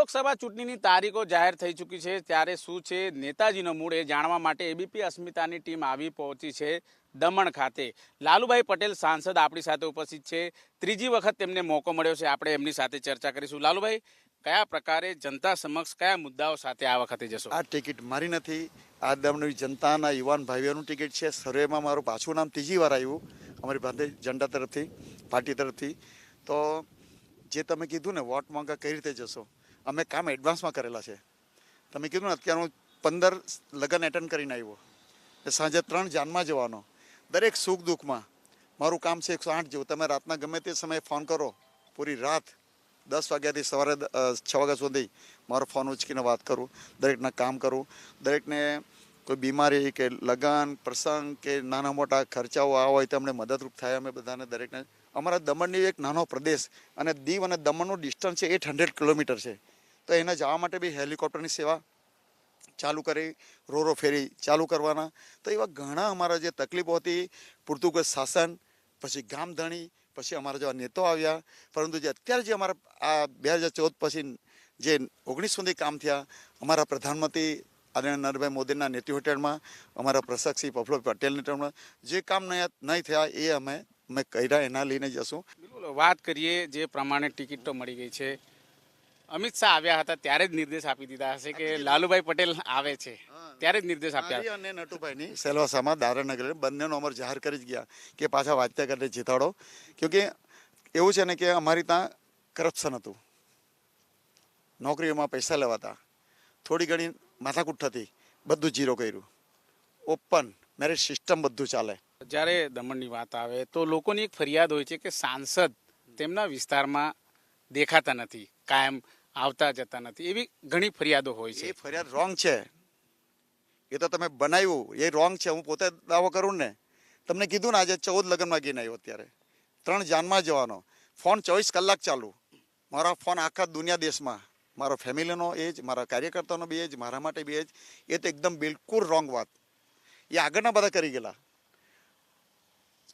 લોકસભા ચૂંટણીની તારીખો જાહેર થઈ ચૂકી છે, ત્યારે શું છે, નેતાજીનો મૂળ એ જાણવા માટે એબીપી અસ્મિતાની ટીમ આવી પહોંચી છે દમણ ખાતે. લાલુભાઈ પટેલ સાંસદ આપણી સાથે ઉપસ્થિત છે. ત્રીજી વખત તેમને મોકો મળ્યો છે, આપણે એમની સાથે ચર્ચા કરીશું. લાલુભાઈ, કયા પ્રકારે જનતા સમક્ષ કયા મુદ્દાઓ સાથે આ વખતે જશો? આ ટિકિટ મારી નથી. આ દમણની જનતાના યુવાન ભાઈઓનું ટિકિટ છે. સર્વેમાં મારું પાછું નામ ત્રીજી વાર આવ્યું. અમારી ભારતીય જનતા તરફથી, પાર્ટી તરફથી. તો જે તમે કીધું ને, વોટ માંગા કઈ રીતે જશો? અમે કામ એડવાન્સમાં કરેલા છે. તમે કીધું ને અત્યારે હું પંદર લગ્ન એટેન્ડ કરીને આવ્યો. સાંજે ત્રણ જાનમાં જવાનો. દરેક સુખ દુઃખમાં. મારું કામ છે એકસો આઠ જેવું. તમે રાતના ગમે તે સમયે ફોન કરો. પૂરી રાત દસ વાગ્યાથી સવારે છ વાગ્યા સુધી મારો ફોન ઉચકીને વાત કરું. દરેકના કામ કરું. દરેકને કોઈ બીમારી કે લગન, પ્રસંગ કે નાના મોટા ખર્ચાઓ આ હોય તો અમને મદદરૂપ થાય અમે બધાને દરેકને. અમારા દમણની એક નાનો પ્રદેશ અને દીવ અને દમણનું ડિસ્ટન્સ છે એટ હંડ્રેડ કિલોમીટર છે. તો એને જવા માટે બી હેલિકોપ્ટરની સેવા ચાલુ કરી, રોરો ફેરી ચાલુ કરવાના. તો એવા ઘણા અમારા જે તકલીફો હતી, પૂરતું કોઈ શાસન, પછી ગામધણી, પછી અમારા જેવા નેતાઓ આવ્યા. પરંતુ જે અત્યારે જે અમારા આ બે હજાર ચૌદ પછી જે ઓગણીસ સુધી કામ થયા, અમારા પ્રધાનમંત્રી આદરણીય નરેન્દ્રભાઈ મોદીના નેતૃત્વ હેઠળમાં અમારા પ્રશાસક પ્રફુલ્લ પટેલ હેઠળમાં જે કામ નહીં થયા એ અમે અમે કર્યા એના લઈને જશું વાત કરીએ જે પ્રમાણે ટિકિટ તો મળી ગઈ છે. અમિત શાહ આવ્યા હતા ત્યારે જ નિર્દેશ આપી દીધા હશે કે લાલુભાઈ પટેલ આવે છે. ત્યારે જ નિર્દેશ આપ્યા. અને નટુભાઈની સેલવાસામાં દારાનગર બંનેનો અમર જાહેર કરી જ ગયા કે પાછા વાંચતા કરીને જીતાડો. કેમકે એવું છે ને કે અમારી ત્યાં કરપ્શન હતું. નોકરીઓમાં પૈસા લેવાતા. થોડી ઘણી માથાકૂટ થતી બધું જીરો કર્યું. ઓપન મેરેજ સિસ્ટમ બધું ચાલે. જ્યારે દમણની વાત આવે તો લોકોની એક ફરિયાદ હોય છે કે સાંસદ તેમના વિસ્તારમાં દેખાતા નથી કાયમ આવતા જતા નથી. એવી ઘણી ફરિયાદો હોય છે. એ ફરિયાદ રોંગ છે. એ તો તમે બનાવ્યું. એ રોંગ છે. હું પોતે દાવો કરું ને. તમને કીધું ને આજે ચૌદ લગ્નમાં ગઈને આવ્યો અત્યારે. ત્રણ જાનમાં જવાનો. ફોન ચોવીસ કલાક ચાલુ. મારા ફોન આખા દુનિયા દેશમાં. મારો ફેમિલીનો એ જ મારા કાર્યકર્તાનો બી એ જ મારા માટે બી એ જ. એ તો એકદમ બિલકુલ રોંગ વાત. એ આગળના બધા કરી ગયેલા.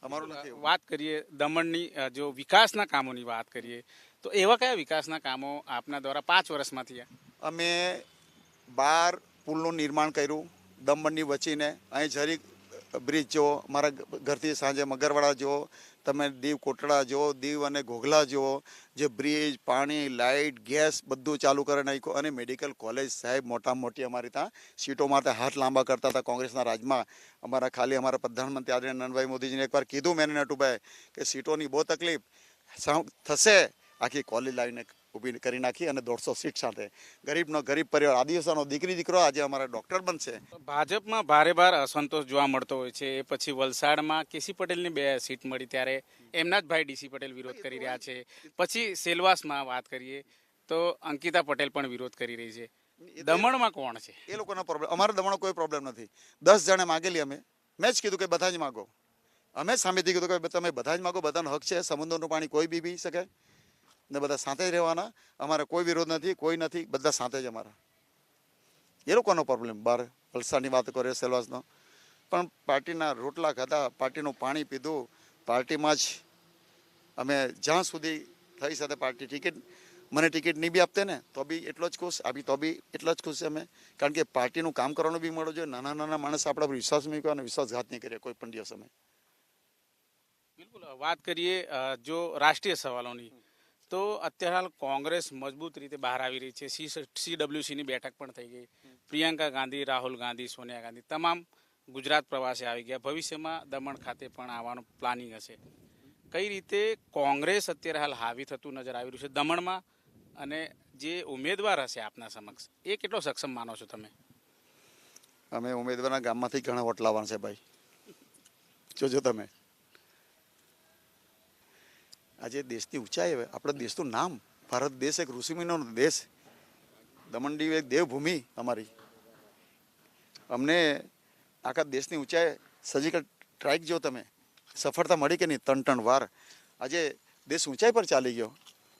અમારું વાત કરીએ દમણની જો વિકાસના કામોની વાત કરીએ તો એવા કયા વિકાસના કામો આપના દ્વારા પાંચ વર્ષમાં થયા? અમે બાર પુલનું નિર્માણ કર્યું દમણની વચીને અહીં જરી બ્રિજ જુઓ, મારા ઘરથી સાંજે મગરવાડા જુઓ, તમે દીવ કોટડા જુઓ, દીવ અને ઘોઘલા જુઓ, જે બ્રિજ, પાણી લાઇટ ગેસ બધું ચાલુ કરે નાખ્યું અને મેડિકલ કોલેજ સાહેબ મોટા મોટી અમારી ત્યાં સીટો માટે હાથ લાંબા કરતા હતા કોંગ્રેસના રાજમાં. અમારા ખાલી અમારા પ્રધાનમંત્રી આદરણીય નરેન્દ્રભાઈ મોદીજીને એકવાર કીધું મેં નટુભાઈ કે સીટોની બહુ તકલીફ. થશે. આખી કોલેજ લાવીને ઊભી કરી નાખી અને દોઢસો સીટ સાથે. ગરીબનો ગરીબ પરિવાર આદિવાસીનો દીકરી દીકરો આજે અમારા ડૉક્ટર બનશે. ભાજપમાં ભારે ભાર અસંતોષ જોવા મળતો હોય છે. એ પછી વલસાડમાં કેસી પટેલની બે સીટ મળી ત્યારે એમના જ ભાઈ ડીસી પટેલ વિરોધ કરી રહ્યા છે. પછી સેલવાસમાં વાત કરીએ તો અંકિતા પટેલ પણ વિરોધ કરી રહી છે. દમણમાં કોણ છે? એ લોકોનો પ્રોબ્લેમ અમારે દમણનો કોઈ પ્રોબ્લેમ નથી. દસ જણે માગેલી અમે. મેં જ કીધું કે બધા જ માગો. અમે સામેથી કીધું કે તમે બધા જ માગો બધાનો હક છે સમુદ્રનું પાણી કોઈ બી પી શકે. ને બધા સાથે જ રહેવાના. અમારે કોઈ વિરોધ નથી, કોઈ નથી, બધા સાથે જ અમારા. એ લોકોનો પ્રોબ્લેમ બાર વલસાડની વાત કરીએ સેલવાસનો. પણ પાર્ટીના રોટલા ખાધા, પાર્ટીનું પાણી પીધું, પાર્ટીમાં જ અમે જ્યાં સુધી થઈ સાથે પાર્ટી ટિકિટ, મને ટિકિટ નહીં બી આપતે ને, તો બી એટલો જ ખુશ આપી તો બી એટલો જ ખુશ અમે. કારણ કે પાર્ટીનું કામ કરવાનું બી મળવું જોઈએ. નાના નાના માણસ આપણા પર વિશ્વાસ મૂક્યો અને વિશ્વાસઘાત નહીં કરીએ કોઈ પણ દિવસ અમે. બિલકુલ. વાત કરીએ જો રાષ્ટ્રીય સવાલોની. તો અત્યારે હાલ કોંગ્રેસ મજબૂત રીતે બહાર આવી રહી છે. સી સીડબ્લ્યુસીની બેઠક પણ થઈ ગઈ. પ્રિયંકા ગાંધી રાહુલ ગાંધી સોનિયા ગાંધી તમામ ગુજરાત પ્રવાસે આવી ગયા. ભવિષ્યમાં દમણ ખાતે પણ આવવાનું પ્લાનિંગ હશે. કઈ રીતે કોંગ્રેસ અત્યારે હાલ હાવી થતું નજર આવી રહ્યું છે દમણમાં? અને જે ઉમેદવાર હશે આપના સમક્ષ એ કેટલો સક્ષમ માનો છો તમે? અમે ઉમેદવારના ગામમાંથી ઘણા વોટ લાવવાના છે ભાઈ. જોજો તમે. આજે દેશની ઊંચાઈ આપણા દેશનું નામ, ભારત દેશ એક ઋષિમિનો દેશ. દમણ એક દેવભૂમિ અમારી. અમને આખા દેશની ઊંચાઈ સર્જિકલ સ્ટ્રાઇક જો તમે, સફળતા મળી કે નહીં, ત્રણ ત્રણ વાર. આજે દેશ ઊંચાઈ પર ચાલી ગયો.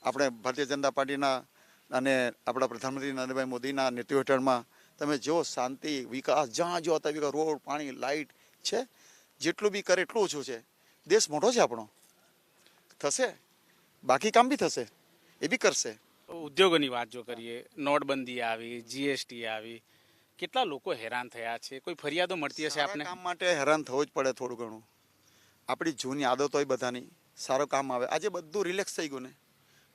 આપણે ભારતીય જનતા પાર્ટીના અને આપણા પ્રધાનમંત્રી નરેન્દ્રભાઈ મોદીના નેતૃત્વ હેઠળમાં તમે જો શાંતિ, વિકાસ, જ્યાં જો હતા, વિકાસ, રોડ, પાણી, લાઇટ છે, જેટલું બી કરે એટલું ઓછું છે. દેશ મોટો છે આપણો. થશે? બાકી કામ બી થશે. એ બી કરશે. ઉદ્યોગોની વાત જો કરીએ નોટબંધી આવી જીએસટી આવી કેટલા લોકો હેરાન થયા છે? કોઈ ફરિયાદો મળતી હશે આપણે કામ માટે હેરાન થવું જ પડે થોડું ઘણું. આપણી જૂની આદતો હોય બધાની. સારો કામ આવે. આજે બધું રિલેક્સ થઈ ગયું ને?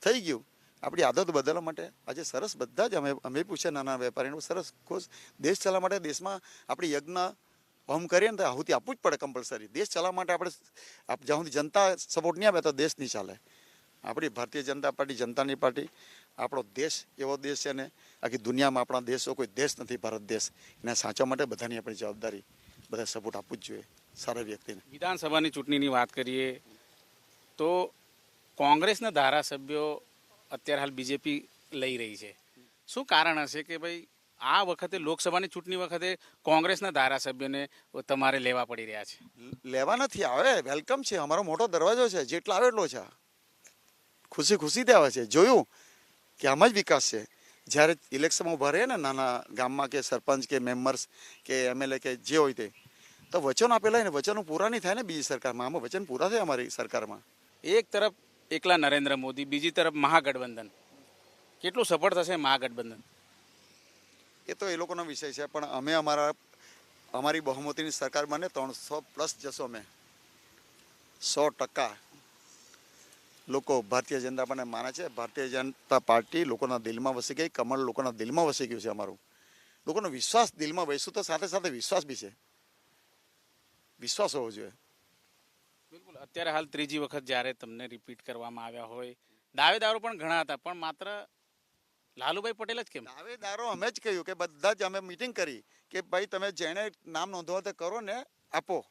થઈ ગયું. આપણી આદત બદલવા માટે આજે સરસ બધા જ અમે અમે પૂછે નાના વેપારીને સરસ ખુશ. દેશ ચલાવવા માટે દેશમાં આપણી યજ્ઞ હોમ કરીએ ને તો આહુતિ આપવું જ પડે કમ્પલસરી દેશ ચલાવવા માટે આપણે આપ- જ્યાં સુધી જનતા સપોર્ટ નહીં આપે તો દેશ નહીં ચાલે. આપણી ભારતીય જનતા પાર્ટી, જનતાની પાર્ટી, આપણો દેશ એવો દેશ છે ને, આખી દુનિયામાં આપણા દેશો કોઈ દેશ નથી, ભારત દેશ. એને સાચવા માટે બધાની આપણી જવાબદારી, બધા સપોર્ટ આપવું જ જોઈએ, સારા વ્યક્તિને. વિધાનસભાની ચૂંટણીની વાત કરીએ, તો કોંગ્રેસના ધારાસભ્યો અત્યારે હાલ બીજેપી લઈ રહી છે. શું કારણ હશે કે ભાઈ આ વખતે લોકસભાની ચૂંટણી વખતે કોંગ્રેસના ધારાસભ્યને તમારે લેવા પડી રહ્યા છે. લેવા નથી આવે વેલકમ છે અમારો મોટો દરવાજો છે જેટલો આવે એટલો છે. ખુશી ખુશી આવે છે. જોયું કે આમાં જ વિકાસ છે. જ્યારે ઇલેક્શનમાં ઊભા રહે ને નાના ગામમાં કે સરપંચ કે મેમ્બર્સ કે એમએલએ કે જે હોય તે તો વચન આપેલા ને વચનો પૂરા નહીં થાય ને બીજી સરકારમાં. આમાં વચન પૂરા થાય અમારી સરકારમાં. એક તરફ એકલા નરેન્દ્ર મોદી બીજી તરફ મહાગઠબંધન. કેટલું સફળ થશે મહાગઠબંધન? એ તો એ લોકોનો વિષય છે, પણ અમે અમારા, અમારી બહુમતીની સરકાર બને ત્રણસો પ્લસ જશો અમે. સો ટકા લોકો ભારતીય જનતા પાર્ટીને માને છે, ભારતીય જનતા પાર્ટી લોકોના દિલમાં વસી ગઈ, કમળ લોકોના દિલમાં વસી ગયું છે અમારું. લોકોનો વિશ્વાસ દિલમાં વસ્યું તો સાથે સાથે વિશ્વાસ બી છે. વિશ્વાસ હોવો જોઈએ. બિલકુલ. અત્યારે હાલ ત્રીજી વખત જ્યારે તમને રિપીટ કરવામાં આવ્યા હોય, દાવેદારો પણ ઘણા હતા, પણ માત્ર લાલુભાઈ પટેલ જ કેમ? દાવેદારો અમે જ કહ્યું કે બધા જ અમે મિટિંગ કરી કે ભાઈ તમે જેને નામ નોંધવા તે કરો ને આપો.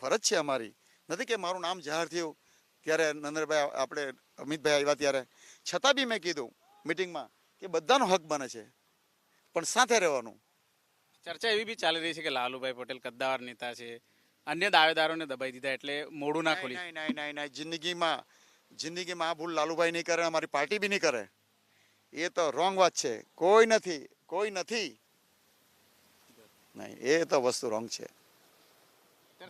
ફરજ છે અમારી. નથી કે મારું નામ જાહેર થયું ત્યારે નંદરભાઈ આપણે અમિતભાઈ આવ્યા ત્યારે. છતાં બી મેં કીધું મિટિંગમાં કે બધાનો હક બને છે. પણ સાથે રહેવાનું. ચર્ચા એવી બી ચાલી રહી છે કે લાલુભાઈ પટેલ કદ્દાવર નેતા છે. અન્ય દાવેદારોને દબાઈ દીધા એટલે મોડું ના ખોલી. નહીં નહીં નહીં નહીં. જિંદગીમાં જિંદગીમાં આ ભૂલ લાલુભાઈ નહીં કરે અમારી પાર્ટી બી નહીં કરે. એ તો રોંગ વાત છે. કોઈ નથી કોઈ નથી. નહીં એ તો વસ્તુ રોંગ છે.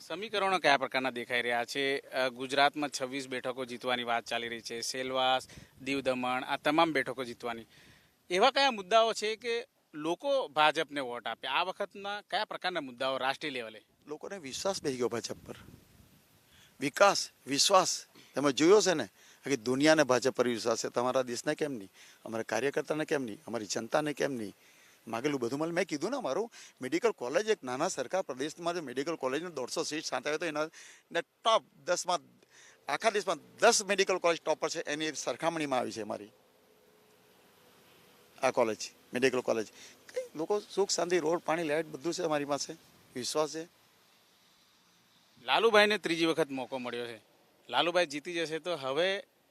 સમીકરણો કયા પ્રકારના દેખાઈ રહ્યા છે? ગુજરાતમાં છવ્વીસ બેઠકો જીતવાની વાત ચાલી રહી છે. સેલવાસ દીવ દમણ આ તમામ બેઠકો જીતવાની. એવા કયા મુદ્દાઓ છે કે લોકો ભાજપને વોટ આપે? આ વખતના કયા પ્રકારના મુદ્દાઓ રાષ્ટ્રીય લેવલે? લોકોને વિશ્વાસ બેસી ગયો ભાજપ પર. વિકાસ વિશ્વાસ. તમે જોયો છે ને? આખી દુનિયાને ભાજપ પર વિશ્વાસ છે, તમારા દેશને કેમ નહીં? અમારા કાર્યકર્તાને કેમ નહીં? અમારી જનતાને કેમ નહીં? માગેલું બધું મને મેં કીધું ને મારું મેડિકલ કોલેજ એક નાના સરકાર પ્રદેશમાં જે મેડિકલ કોલેજનો દોઢસો સીટ સાથે તો એના ટોપ દસમાં આખા દેશમાં દસ મેડિકલ કોલેજ ટોપર છે, એની સરખામણીમાં આવી છે મારી આ કોલેજ મેડિકલ કોલેજ કંઈ લોકો સુખ, શાંતિ, રોડ, પાણી લાઇટ બધું છે અમારી પાસે. વિશ્વાસ છે. લાલુભાઈને ત્રીજી વખત મોકો મળ્યો છે. લાલુભાઈ જીતી જશે તો હવે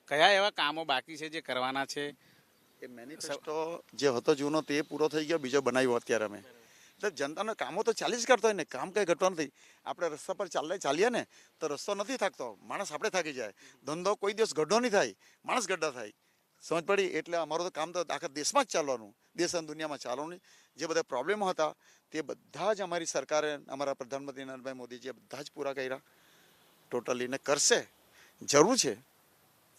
કયા એવા કામો બાકી છે જે કરવાના છે? એ મેનિફેસ્ટો જે હતો જૂનો તે પૂરો થઈ ગયો, બીજો બનાવ્યો અત્યારે અમે. એટલે જનતાનો કામો તો ચાલી જ કરતો હોય ને, કામ કંઈ ઘટવા નથી. આપણે રસ્તા પર ચાલે ચાલીએ ને, તો રસ્તો નથી થાકતો. માણસ આપણે થાકી જાય. ધંધો કોઈ દિવસ ગઢો નહીં થાય. માણસ ગઢા થાય. સમજ પડી? એટલે અમારું તો કામ તો આખા દેશમાં જ ચાલવાનું. દેશ અને દુનિયામાં ચાલવાનું. જે બધા પ્રોબ્લેમો હતા, તે બધા જ અમારી સરકારે, અમારા પ્રધાનમંત્રી નરેન્દ્રભાઈ મોદીજીએ બધા જ પૂરા કર્યા. ટોટલી ને કરશે. જરૂર છે.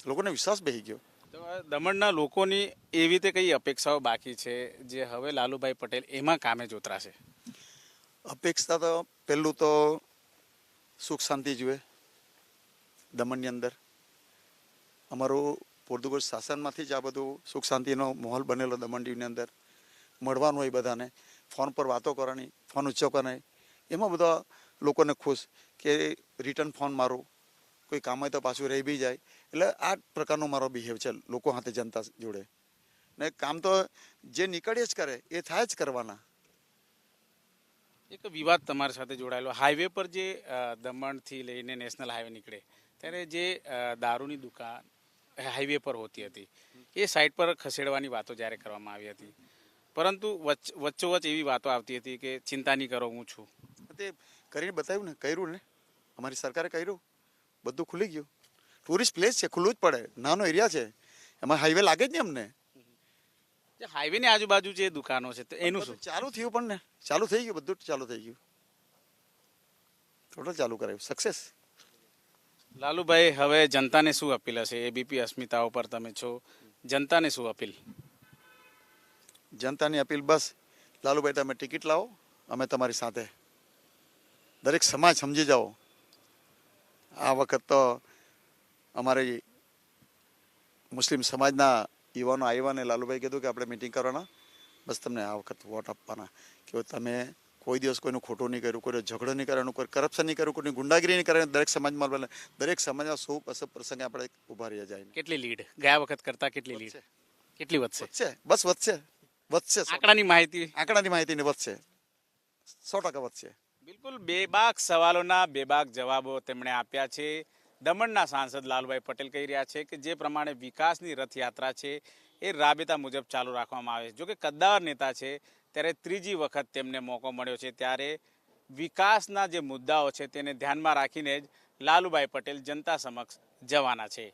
લોકોને વિશ્વાસ બેસી ગયો. તો દમણના લોકોની એવી રીતે કઈ અપેક્ષાઓ બાકી છે જે હવે લાલુભાઈ પટેલ એમાં કામે જોતરાશે? અપેક્ષા તો પહેલું તો સુખ શાંતિ જોઈએ દમણની અંદર. અમારું પોર્ટુગલ શાસનમાંથી જ આ બધું સુખ શાંતિનો માહોલ બનેલો દમણ દીવની અંદર. મળવાનું હોય બધાને. ફોન પર વાતો કરવાની ફોન ઊંચો કરવાની. એમાં બધા લોકોને ખુશ કે રિટર્ન ફોન મારું. કોઈ કામ હોય તો પાછું રહી બી જાય. એટલે આ પ્રકારનો મારો બિહેવ છે લોકો સાથે જનતા જોડે. ને કામ તો જે નીકળે જ કરે એ થાય જ કરવાના. એક વિવાદ તમારી સાથે જોડાયેલો. હાઈવે પર જે દમણથી લઈને નેશનલ હાઈવે નીકળે ત્યારે જે દારૂની દુકાન હાઈવે પર હોતી હતી એ સાઈડ પર ખસેડવાની વાતો જ્યારે કરવામાં આવી હતી. પરંતુ વચ વચ્ચોવચ્ચ એવી વાતો આવતી હતી કે ચિંતા નહીં કરો હું છું. તે કરીને બતાવ્યું ને કર્યું ને. અમારી સરકારે કર્યું. બધું ખુલી ગયું. ટુરિસ્ટ પ્લેસ છે ખુલ્લું જ પડે. નાનો એરિયા છે. એમાં હાઈવે લાગે જ ને અમને? જે હાઈવેની આજુબાજુ જે દુકાનો છે એનું શું? ચાલુ થયું પણ ને. ચાલુ થઈ ગયું બધું ચાલુ થઈ ગયું. ટોટલ ચાલુ કરાયું. સક્સેસ લાલુભાઈ હવે જનતાને શું અપીલ હશે? એબીપી અસ્મિતા ઉપર તમે છો. જનતાને શું અપીલ? જનતાની અપીલ બસ. લાલુભાઈ તમે ટિકિટ લાવો. અમે તમારી સાથે. દરેક સમાજ સમજી જાઓ. આ વખત તો અમારી મુસ્લિમ સમાજના યુવાનો આવ્યા ને લાલુભાઈ કીધું કે આપણે મિટિંગ કરવાના. બસ તમને આ વખત વોટ આપવાના. કે તમે કોઈ દિવસ કોઈનું ખોટું નહીં કર્યું કોઈનો ઝઘડો નહીં કર્યો કોઈ કરપ્શન નહીં કર્યું કોઈની ગુંડાગીરી નહીં કરે દરેક સમાજમાં. દરેક સમાજમાં સૌ અસર પ્રસંગે આપણે ઊભા રહ્યા જાય કેટલી લીડ ગયા વખત કરતા કેટલી લીડ કેટલી વધશે? વધશે. બસ વધશે. વધશે આંકડાની માહિતી? આંકડાની માહિતીને વધશે. સો ટકા વધશે. બિલકુલ બેબાક સવાલોના બેબાક જવાબો તેમણે આપ્યા છે. દમણના સાંસદ લાલુભાઈ પટેલ કહી રહ્યા છે કે જે પ્રમાણે વિકાસની રથયાત્રા છે, એ રાબેતા મુજબ ચાલુ રાખવામાં આવે છે. જો કે નેતા છે, ત્યારે ત્રીજી વખત તેમને મોકો મળ્યો છે. ત્યારે વિકાસના જે મુદ્દાઓ છે, તેને ધ્યાનમાં રાખીને જ લાલુભાઈ પટેલ જનતા સમક્ષ જવાના છે.